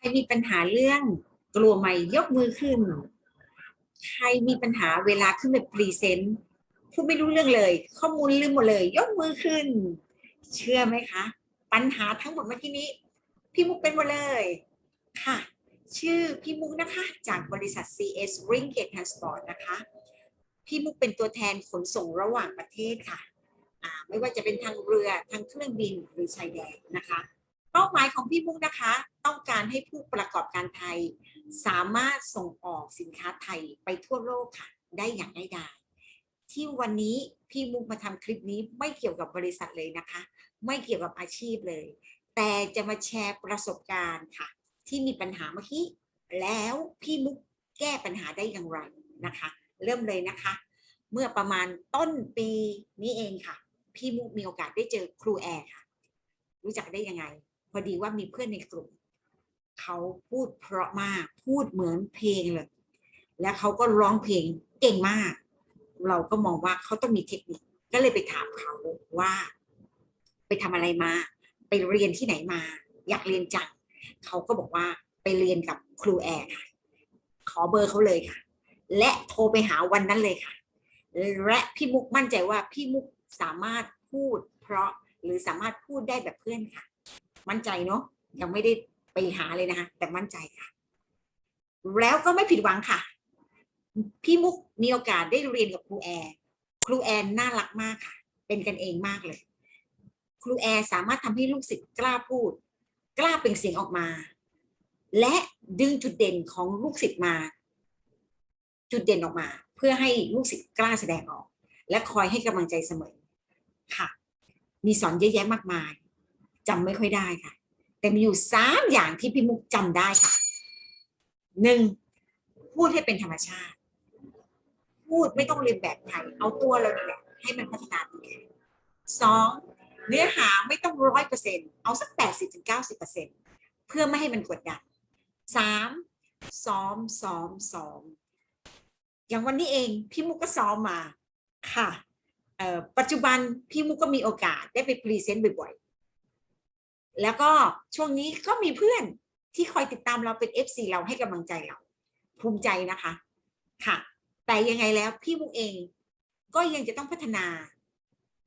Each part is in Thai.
ครมีปัญหาเรื่องกลัวไม่ยกมือขึ้น ใครมีปัญหาเวลาขึ้นไปพรีเซนต์ผู้ไม่รู้เรื่องเลย ข้อมูลลืมหมดเลย ยกมือขึ้น เชื่อไหมคะ ปัญหาทั้งหมดเมื่อกี้นี้ พี่มุกเป็นหมดเลย ค่ะ ชื่อพี่มุกนะคะ จากบริษัท CS Ringgit Transport นะคะ พี่มุกเป็นตัวแทนขนส่งระหว่างประเทศค่ะ ไม่ว่าจะเป็นทางเรือทางเครื่องบินหรือชายแดนนะคะ เป้าหมายของพี่มุกนะคะ ต้องการให้ผู้ประกอบการไทย สามารถส่งออกสินค้าไทยไปทั่วโลกค่ะ ได้อย่างง่ายดายที่วันนี้พี่มุกมาทำคลิปนี้ไม่เกี่ยวกับบริษัทเลยนะคะ ไม่เกี่ยวกับอาชีพเลย แต่จะมาแชร์ประสบการณ์ค่ะ ที่มีปัญหาเมื่อกี้แล้วพี่มุกแก้ปัญหาได้อย่างไรนะคะ เริ่มเลยนะคะ เมื่อประมาณต้นปีนี้เองค่ะ พี่มุกมีโอกาสได้เจอครูแอร์ค่ะ รู้จักได้ยังไง พอดีว่ามีเพื่อนในกลุ่มเขาพูดเพราะมากพูดเหมือนเพลงเลยและเขาก็ร้องเพลงเก่งมาก เราก็มองว่าเขาต้องมีเทคนิคก็เลยไปถามเขาว่า ไปทำอะไรมา ไปเรียนที่ไหนมา อยากเรียนจังเขาก็บอกว่าไปเรียนกับครูแอร์ค่ะ ขอเบอร์เขาเลยค่ะ และโทรไปหาวันนั้นเลยค่ะ และพี่มุกมั่นใจว่าพี่มุกสามารถพูดเพราะหรือสามารถพูดได้แบบเพื่อนค่ะ มั่นใจเนาะยังไม่ได้ไปหาเลยนะคะ แต่มั่นใจค่ะ แล้วก็ไม่ผิดหวังค่ะ พี่มุกมีโอกาสได้เรียนกับครูแอร์ครูแอนน่ารักมากค่ะ เป็นกันเองมากเลย ครูแอร์สามารถทำให้ลูกศิษย์กล้าพูด กล้าเปล่งเสียงออกมา และดึงจุดเด่นของลูกศิษย์มา จุดเด่นออกมา เพื่อให้ลูกศิษย์กล้าแสดงออก และคอยให้กำลังใจเสมอค่ะ มีสอนเยอะแยะมากมาย จำไม่ค่อยได้ค่ะ แต่มีอยู่สามอย่างที่พี่มุกจำได้ค่ะหนึ่งพูดให้เป็นธรรมชาติ พูดไม่ต้องเรียนแบบใครเอาตัวเราเนี่ยแหละให้มันพัฒนาไปเองสองเนื้อหาไม่ต้องร้อยเปอร์เซ็นเอาสักแปดสิบถึงเก้าสิบเปอร์เซ็นเพื่อไม่ให้มันกดดันสามซ้อมซ้อมซ้อม อย่างวันนี้เอง พี่มุกก็ซ้อมมาค่ะปัจจุบันพี่มุกก็มีโอกาสได้ไปพรีเซนต์บ่อย แล้วก็ช่วงนี้ก็มีเพื่อนที่คอยติดตามเราเป็น FC เราให้กำลังใจเรา ภูมิใจนะคะค่ะ แต่ยังไงแล้วพี่มุกเองก็ยังจะต้องพัฒนา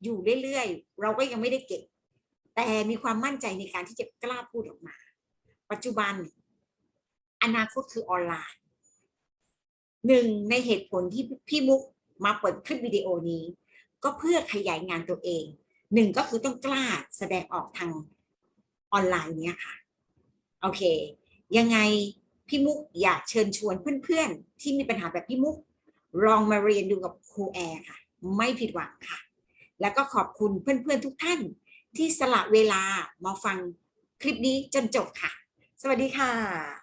อยู่เรื่อยๆ เราก็ยังไม่ได้เก่ง แต่มีความมั่นใจในการที่จะกล้าพูดออกมา ปัจจุบัน อนาคตคือออนไลน์หนึ่งในเหตุผลที่พี่มุกมาเปิดคลิปวิดีโอนี้ ก็เพื่อขยายงานตัวเองหนึ่งก็คือต้องกล้าแสดงออกทาง ออนไลน์เนี้ยค่ะ โอเค ยังไงพี่มุกอยากเชิญชวนเพื่อนๆ ที่มีปัญหาแบบพี่มุก ลองมาเรียนดูกับครูแอร์ค่ะ ไม่ผิดหวังค่ะ แล้วก็ขอบคุณเพื่อนๆทุกท่าน ที่สละเวลามาฟังคลิปนี้จนจบค่ะ สวัสดีค่ะ